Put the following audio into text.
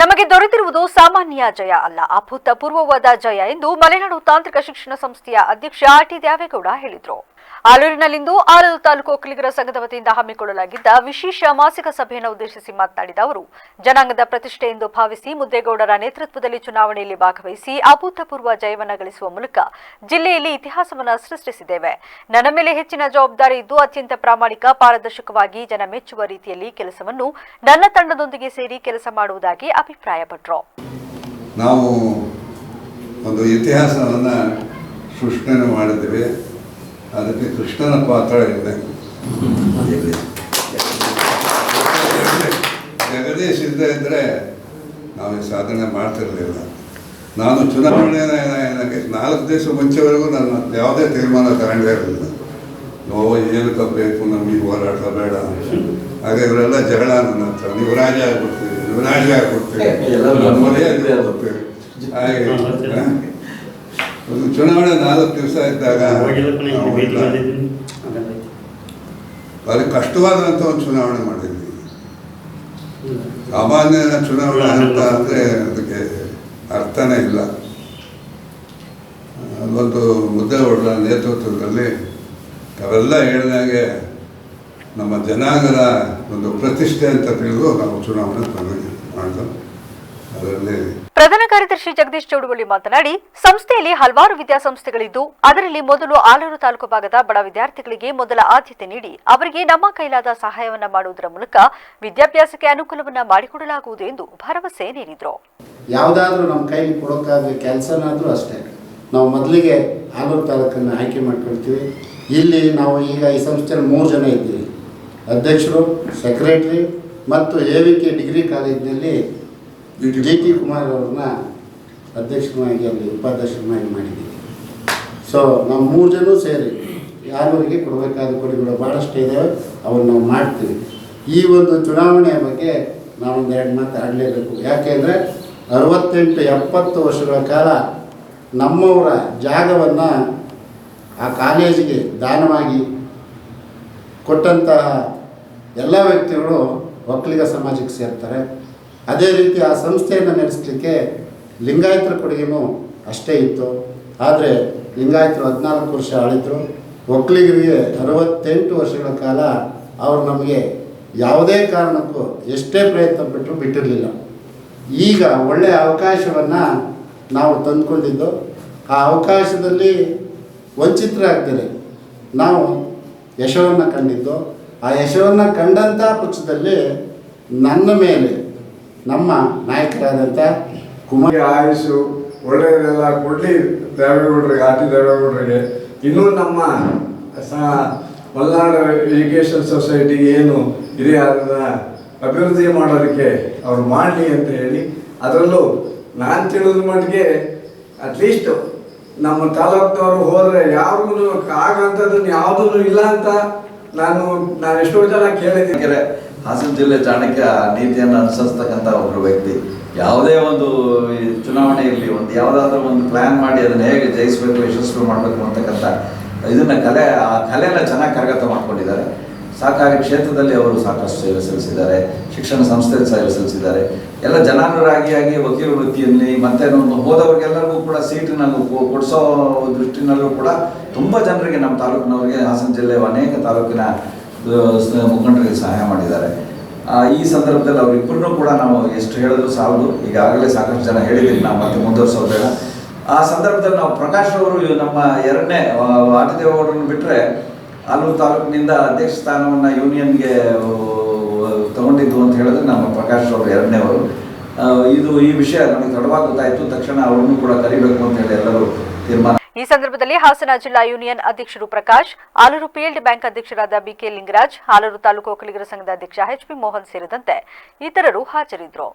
ನಮಗೆ ದೊರೆತಿರುವುದು ಸಾಮಾನ್ಯ ಜಯ ಅಲ್ಲ, ಅಭೂತಪೂರ್ವವಾದ ಜಯ ಎಂದು ಮಲೆನಾಡು ತಾಂತ್ರಿಕ ಶಿಕ್ಷಣ ಸಂಸ್ಥೆಯ ಅಧ್ಯಕ್ಷ ಆರ್ ಟಿ ದ್ಯಾವೇಗೌಡ ಹೇಳಿದರು. ಆಲೂರಿನಲ್ಲಿಂದು ಆಲೂರು ತಾಲೂಕು ಒಕ್ಕಲಿಗರ ಸಂಘದ ವತಿಯಿಂದ ಹಮ್ಮಿಕೊಳ್ಳಲಾಗಿದ್ದ ವಿಶೇಷ ಮಾಸಿಕ ಸಭೆಯನ್ನು ಉದ್ದೇಶಿಸಿ ಮಾತನಾಡಿದ ಅವರು, ಜನಾಂಗದ ಪ್ರತಿಷ್ಠೆ ಎಂದು ಭಾವಿಸಿ ಮುದ್ದೇಗೌಡರ ನೇತೃತ್ವದಲ್ಲಿ ಚುನಾವಣೆಯಲ್ಲಿ ಭಾಗವಹಿಸಿ ಅಭೂತಪೂರ್ವ ಜಯವನ್ನು ಗಳಿಸುವ ಮೂಲಕ ಜಿಲ್ಲೆಯಲ್ಲಿ ಇತಿಹಾಸವನ್ನು ಸೃಷ್ಟಿಸಿದ್ದೇವೆ. ನನ್ನ ಮೇಲೆ ಹೆಚ್ಚಿನ ಜವಾಬ್ದಾರಿ ಇದ್ದು ಅತ್ಯಂತ ಪ್ರಾಮಾಣಿಕ, ಪಾರದರ್ಶಕವಾಗಿ ಜನ ಮೆಚ್ಚುವ ರೀತಿಯಲ್ಲಿ ಕೆಲಸವನ್ನು ನನ್ನ ತಂಡದೊಂದಿಗೆ ಸೇರಿ ಕೆಲಸ ಮಾಡುವುದಾಗಿ ಅಭಿಪ್ರಾಯಪಟ್ಟರು. ನಾವು ಒಂದು ಸೃಷ್ಟಿಯನ್ನು ಮಾಡಿದ್ದೀವಿ. ಅದಕ್ಕೆ ಕೃಷ್ಣನ ಪಾತ್ರ ಇದೆ. ಜಗದೀಶ್ ಇದ್ದೇ ಇದ್ದರೆ ನಾವು ಈ ಸಾಧನೆ ಮಾಡ್ತಿರಲಿಲ್ಲ. ನಾನು ಚುನಾವಣೆ ನಾಲ್ಕು ದಿವಸ ಮುಂಚೆವರೆಗೂ ನನ್ನ ಯಾವುದೇ ತೀರ್ಮಾನ ತಗೊಂಡೇ ಇರಲಿಲ್ಲ. ನೋ ಏನಕ್ಕೆ ಬೇಕು ನಮಗೆ ಹೋರಾಟ ಬೇಡ. ಹಾಗೆ ಇವರೆಲ್ಲ ಜಗಳ ನನ್ನ ಹತ್ರ. ನೀವು ರಾಜ ಆಗ್ಬಿಡ್ತೀವಿ ನೀವು ರಾಜ ಆಗ್ಬಿಡ್ತೀವಿ ಹಾಗೆ? ಒಂದು ಚುನಾವಣೆ ನಾಲ್ಕು ದಿವಸ ಇದ್ದಾಗ ಭಾರಿ ಕಷ್ಟವಾದಂಥ ಒಂದು ಚುನಾವಣೆ ಮಾಡಿದ್ವಿ. ಸಾಮಾನ್ಯ ಚುನಾವಣೆ ಅಂತ ಅಂದರೆ ಅದಕ್ಕೆ ಅರ್ಥನೇ ಇಲ್ಲ. ಅದೊಂದು ಮುದ್ದೇಗೌಡರ ನೇತೃತ್ವದಲ್ಲಿ ಅವೆಲ್ಲ ಹೇಳಿದಾಗೆ ನಮ್ಮ ಜನಾಂಗದ ಒಂದು ಪ್ರತಿಷ್ಠೆ ಅಂತ ತಿಳಿದು ನಾವು ಚುನಾವಣೆ ಮಾಡಿದ್ವು ಅದರಲ್ಲಿ ಪ್ರಧಾನ ಕಾರ್ಯದರ್ಶಿ ಜಗದೀಶ್ ಚೌಡವಳ್ಳಿ ಮಾತನಾಡಿ ಸಂಸ್ಥೆಯಲ್ಲಿ ಹಲವಾರು ವಿದ್ಯಾಸಂಸ್ಥೆಗಳಿದ್ದು ಅದರಲ್ಲಿ ಮೊದಲು ಆಲೂರು ತಾಲೂಕು ಭಾಗದ ಬಡ ವಿದ್ಯಾರ್ಥಿಗಳಿಗೆ ಮೊದಲ ಆದ್ಯತೆ ನೀಡಿ ಅವರಿಗೆ ನಮ್ಮ ಕೈಲಾದ ಸಹಾಯವನ್ನ ಮಾಡುವುದರ ಮೂಲಕ ವಿದ್ಯಾಭ್ಯಾಸಕ್ಕೆ ಅನುಕೂಲವನ್ನ ಮಾಡಿಕೊಡಲಾಗುವುದು ಎಂದು ಭರವಸೆ ನೀಡಿದರು. ಯಾವುದಾದ್ರೂ ನಮ್ಮ ಕೈಲಿ ಕೊಡೋಕ್ಕಾಗೋ ಕೆಲಸನಾದರೂ ಅಷ್ಟೇ. ನಾವು ಮೊದಲಿಗೆ ಆಲೂರು ತಾಲೂಕನ್ನು ಆಯ್ಕೆ ಮಾಡ್ಕೊಳ್ತೀವಿ. ಇಲ್ಲಿ ನಾವು ಈಗ ಈ ಸಂಸ್ಥೆಯಲ್ಲಿ ಮೂರು ಜನ ಇದ್ದೀವಿ. ಅಧ್ಯಕ್ಷರು ಸೆಕ್ರೆಟ್ರಿ ಮತ್ತು ಎ ವಿ ಕೆ ಡಿಗ್ರಿ ಕಾಲೇಜಿನಲ್ಲಿ ಜಿ ಟಿ ಕುಮಾರ್ ಅವ್ರನ್ನ ಅಧ್ಯಕ್ಷರನ್ನಾಗಿ ಅಲ್ಲಿ ಉಪಾಧ್ಯಕ್ಷರನ್ನಾಗಿ ಮಾಡಿದ್ದೀವಿ ಸೊ ನಾವು ಮೂರು ಜನ ಸೇರಿ ಯಾರವರಿಗೆ ಕೊಡಬೇಕಾದ ಕೊಡುಗೆಗಳು ಭಾಳಷ್ಟು ಇದ್ದಾವೆ ಅವನ್ನ ನಾವು ಮಾಡ್ತೀವಿ. ಈ ಒಂದು ಚುನಾವಣೆಯ ಬಗ್ಗೆ ನಾವೊಂದು ಎರಡು ಮಾತು ಆಡಲೇಬೇಕು. ಯಾಕೆಂದರೆ ಅರವತ್ತೆಂಟು ಎಪ್ಪತ್ತು ವರ್ಷಗಳ ಕಾಲ ನಮ್ಮವರ ಜಾಗವನ್ನು ಆ ಕಾಲೇಜಿಗೆ ದಾನವಾಗಿ ಕೊಟ್ಟಂತಹ ಎಲ್ಲ ವ್ಯಕ್ತಿಗಳು ಒಕ್ಕಲಿಗ ಸಮಾಜಕ್ಕೆ ಸೇರ್ತಾರೆ. ಅದೇ ರೀತಿ ಆ ಸಂಸ್ಥೆಯನ್ನು ನಡೆಸಲಿಕ್ಕೆ ಲಿಂಗಾಯತರ ಕೊಡುಗೆನೂ ಅಷ್ಟೇ ಇತ್ತು. ಆದರೆ ಲಿಂಗಾಯತರು ಹದಿನಾಲ್ಕು ವರ್ಷ ಆಳಿದ್ರು. ಒಕ್ಕಲಿಗರಿಗೆ ಅರವತ್ತೆಂಟು ವರ್ಷಗಳ ಕಾಲ ಅವರು ನಮಗೆ ಯಾವುದೇ ಕಾರಣಕ್ಕೂ ಎಷ್ಟೇ ಪ್ರಯತ್ನ ಪಟ್ಟರು ಬಿಟ್ಟಿರಲಿಲ್ಲ. ಈಗ ಒಳ್ಳೆಯ ಅವಕಾಶವನ್ನು ನಾವು ತಂದುಕೊಂಡಿದ್ದು. ಆ ಅವಕಾಶದಲ್ಲಿ ವಂಚಿತರಾಗ್ತಾರೆ ನಾವು ಯಶವನ್ನು ಕಂಡಿದ್ದು. ಆ ಯಶವನ್ನು ಕಂಡಂಥ ಪಕ್ಷದಲ್ಲಿ ನನ್ನ ಮೇಲೆ ನಮ್ಮ ನಾಯಕರಾದಂಥ ಕುಮಾರ್ ಆಯುಸ್ಸು ಒಳ್ಳೆಯದೆಲ್ಲ ಕೊಡಲಿ ದೇವೇಗೌಡರಿಗೆ ಆಟಿ ದೇವೇಗೌಡರಿಗೆ. ಇನ್ನೂ ನಮ್ಮ ಮಲೆನಾಡು ಎಜುಕೇಷನ್ ಸೊಸೈಟಿ ಏನು ಅದನ್ನ ಅಭಿವೃದ್ಧಿ ಮಾಡೋದಕ್ಕೆ ಅವ್ರು ಮಾಡಲಿ ಅಂತ ಹೇಳಿ, ಅದರಲ್ಲೂ ನಾನು ತಿಳಿದ ಮಟ್ಟಿಗೆ ಅಟ್ಲೀಸ್ಟ್ ನಮ್ಮ ತಾಲೂಕಿನವರು ಹೋದರೆ ಯಾರಿಗೂ ಆಗಂಥದ್ದನ್ನು ಯಾವುದೂ ಇಲ್ಲ ಅಂತ ನಾನು ನಾನು ಎಷ್ಟೋ ಜನ ಕೇಳಿದ್ದೀನಿ. ಹಾಸನ ಜಿಲ್ಲೆ ಚಾಣಕ್ಯ ನೀತಿಯನ್ನು ಅನುಸರಿಸ್ತಕ್ಕಂಥ ಒಬ್ಬರು ವ್ಯಕ್ತಿ. ಯಾವುದೇ ಒಂದು ಚುನಾವಣೆ ಇರಲಿ ಒಂದು ಯಾವುದಾದ್ರೂ ಒಂದು ಪ್ಲ್ಯಾನ್ ಮಾಡಿ ಅದನ್ನು ಹೇಗೆ ಜಯಿಸಬೇಕು ಯಶಸ್ವಿ ಮಾಡಬೇಕು ಅಂತಕ್ಕಂಥ ಇದನ್ನು ಕಲೆ, ಆ ಕಲೆಯನ್ನು ಚೆನ್ನಾಗಿ ಕರಗತ ಮಾಡ್ಕೊಂಡಿದ್ದಾರೆ. ಸಹಕಾರಿ ಕ್ಷೇತ್ರದಲ್ಲಿ ಅವರು ಸಾಕಷ್ಟು ಸೇವೆ ಸಲ್ಲಿಸಿದ್ದಾರೆ. ಶಿಕ್ಷಣ ಸಂಸ್ಥೆ ಸೇವೆ ಸಲ್ಲಿಸಿದ್ದಾರೆ. ಎಲ್ಲ ಜನಾನುರಾಗಿಯಾಗಿ ವಕೀಲ ವೃತ್ತಿಯಲ್ಲಿ, ಮತ್ತೆ ನಮ್ಮ ಹೋದವರಿಗೆಲ್ಲರಿಗೂ ಕೂಡ ಸೀಟಿನಲ್ಲಿ ಕೊಡಿಸೋ ದೃಷ್ಟಿನಲ್ಲೂ ಕೂಡ ತುಂಬ ಜನರಿಗೆ ನಮ್ಮ ತಾಲೂಕಿನವರಿಗೆ ಹಾಸನ ಜಿಲ್ಲೆಯ ಅನೇಕ ತಾಲೂಕಿನ ಮುಖಂಡರಿಗೆ ಸಹಾಯ ಮಾಡಿದ್ದಾರೆ. ಈ ಸಂದರ್ಭದಲ್ಲಿ ಅವರಿಬ್ಬರನ್ನೂ ಕೂಡ ನಾವು ಎಷ್ಟು ಹೇಳಿದ್ರು ಸಾಲದು. ಈಗಾಗಲೇ ಸಾಕಷ್ಟು ಜನ ಹೇಳಿದ್ದೀನಿ ನಾವು ಮತ್ತೆ ಮುಂದುವರ್ಸೋದು ಬೇಡ. ಆ ಸಂದರ್ಭದಲ್ಲಿ ನಾವು ಪ್ರಕಾಶ್ ಅವರು ನಮ್ಮ ಎರಡನೇ ಆಟದೇವಗೌಡರನ್ನು ಬಿಟ್ಟರೆ ಆಲೂರು ತಾಲೂಕಿನಿಂದ ಅಧ್ಯಕ್ಷ ಸ್ಥಾನವನ್ನು ಯೂನಿಯನ್ಗೆ ತಗೊಂಡಿದ್ದು ಅಂತ ಹೇಳಿದ್ರೆ ನಮ್ಮ ಪ್ರಕಾಶ್ ಅವರು ಎರಡನೇವರು ಇದು ಈ ವಿಷಯ ನಮಗೆ ತಡವಾಗಿ ಗೊತ್ತಾಯಿತು. ತಕ್ಷಣ ಅವರನ್ನು ಕೂಡ ಕರಿಬೇಕು ಅಂತ ಹೇಳಿ ಎಲ್ಲರೂ ತೀರ್ಮಾನ ಈ ಸಂದರ್ಭದಲ್ಲಿ ಹಾಸನ ಜಿಲ್ಲಾ ಯೂನಿಯನ್ ಅಧ್ಯಕ್ಷರು ಪ್ರಕಾಶ್, ಆಲೂರು ಪಿಎಲ್ಡಿ ಬ್ಯಾಂಕ್ ಅಧ್ಯಕ್ಷರಾದ ಬಿಕೆ ಲಿಂಗರಾಜ್ ಆಲೂರು ತಾಲೂಕು ಒಕ್ಕಲಿಗರ ಸಂಘದ ಅಧ್ಯಕ್ಷ ಎಚ್ ಪಿ ಮೋಹನ್ ಸೇರಿದಂತೆ ಇತರರು ಹಾಜರಿದ್ದರು.